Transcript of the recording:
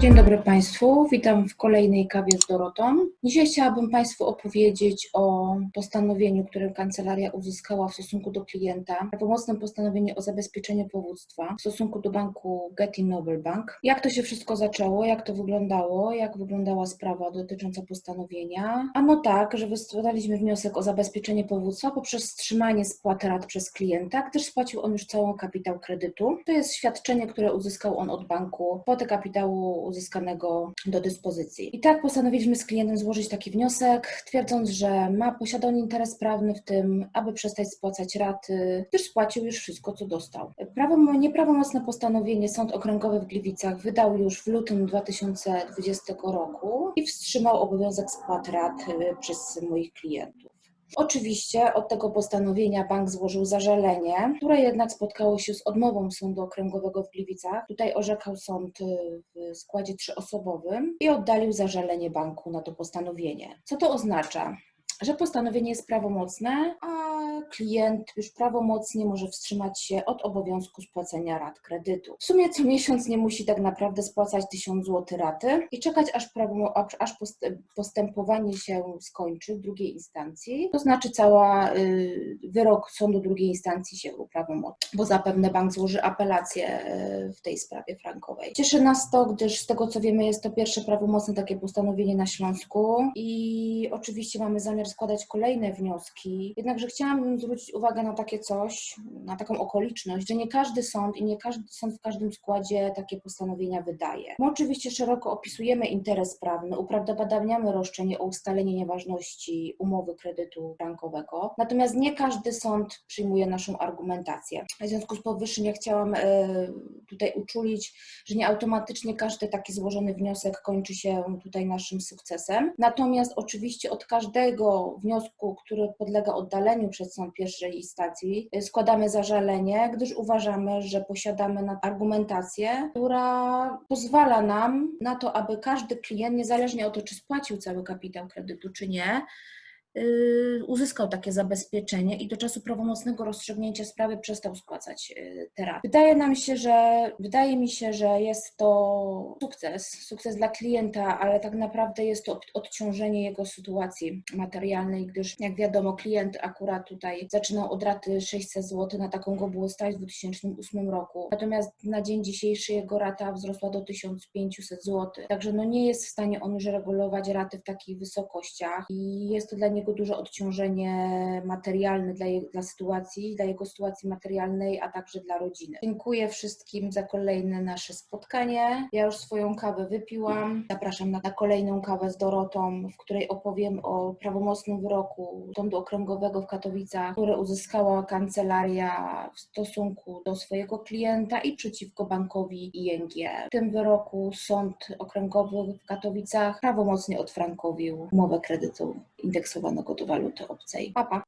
Dzień dobry Państwu, witam w kolejnej kawie z Dorotą. Dzisiaj chciałabym Państwu opowiedzieć o postanowieniu, które kancelaria uzyskała w stosunku do klienta, pomocnym postanowieniu o zabezpieczeniu powództwa w stosunku do banku Getty Noble Bank. Jak to się wszystko zaczęło, jak to wyglądało, jak wyglądała sprawa dotycząca postanowienia? Ano tak, że wystawiliśmy wniosek o zabezpieczenie powództwa poprzez wstrzymanie spłaty rat przez klienta, gdyż spłacił on już cały kapitał kredytu. To jest świadczenie, które uzyskał on od banku, kwotę kapitału uzyskanego do dyspozycji. I tak postanowiliśmy z klientem złożyć taki wniosek, twierdząc, że ma posiadany interes prawny w tym, aby przestać spłacać raty, gdyż spłacił już wszystko, co dostał. Prawo, nieprawomocne postanowienie Sąd Okręgowy w Gliwicach wydał już w lutym 2020 roku i wstrzymał obowiązek spłat rat przez moich klientów. Oczywiście od tego postanowienia bank złożył zażalenie, które jednak spotkało się z odmową Sądu Okręgowego w Gliwicach. Tutaj orzekał sąd y, w składzie trzyosobowym i oddalił zażalenie banku na to postanowienie. Co to oznacza? Że postanowienie jest prawomocne, a klient już prawomocnie może wstrzymać się od obowiązku spłacenia rat kredytu. W sumie co miesiąc nie musi tak naprawdę spłacać 1000 zł raty i czekać aż, prawo, aż postępowanie się skończy w drugiej instancji, to znaczy cała y, wyrok sądu drugiej instancji się uprawomocni, bo zapewne bank złoży apelację y, w tej sprawie frankowej. Cieszy nas to, gdyż z tego co wiemy jest to pierwsze prawomocne takie postanowienie na Śląsku i oczywiście mamy zamiar składać kolejne wnioski, jednakże chciałabym zwrócić uwagę na takie coś, na taką okoliczność, że nie każdy sąd i nie każdy sąd w każdym składzie takie postanowienia wydaje. My oczywiście szeroko opisujemy interes prawny, uprawdopodobniamy roszczenie o ustalenie nieważności umowy kredytu bankowego, natomiast nie każdy sąd przyjmuje naszą argumentację. W związku z powyższym ja chciałam e, tutaj uczulić, że nie automatycznie każdy taki złożony wniosek kończy się tutaj naszym sukcesem. Natomiast oczywiście od każdego wniosku, który podlega oddaleniu przez pierwszej instancji, y, składamy zażalenie, gdyż uważamy, że posiadamy argumentację, która pozwala nam na to, aby każdy klient, niezależnie od to, czy spłacił cały kapitał kredytu, czy nie, uzyskał takie zabezpieczenie i do czasu prawomocnego rozstrzygnięcia sprawy przestał spłacać y, te raty. Wydaje nam się, że wydaje mi się, że jest to sukces, sukces dla klienta, ale tak naprawdę jest to odciążenie jego sytuacji materialnej, gdyż jak wiadomo, klient akurat tutaj zaczynał od raty 600 zł, na taką go było stać w 2008 roku. Natomiast na dzień dzisiejszy jego rata wzrosła do 1500 zł. Także no nie jest w stanie on już regulować raty w takich wysokościach i jest to dla niego duże odciążenie materialne dla, dla sytuacji, dla jego sytuacji materialnej, a także dla rodziny. Dziękuję wszystkim za kolejne nasze spotkanie. Ja już swoją kawę wypiłam. Zapraszam na, na kolejną kawę z Dorotą, w której opowiem o prawomocnym wyroku Sądu Okręgowego w Katowicach, który uzyskała kancelaria w stosunku do swojego klienta i przeciwko bankowi ING. W tym wyroku Sąd Okręgowy w Katowicach prawomocnie odfrankowił umowę kredytu indeksowanego do waluty obcej. Pa, pa.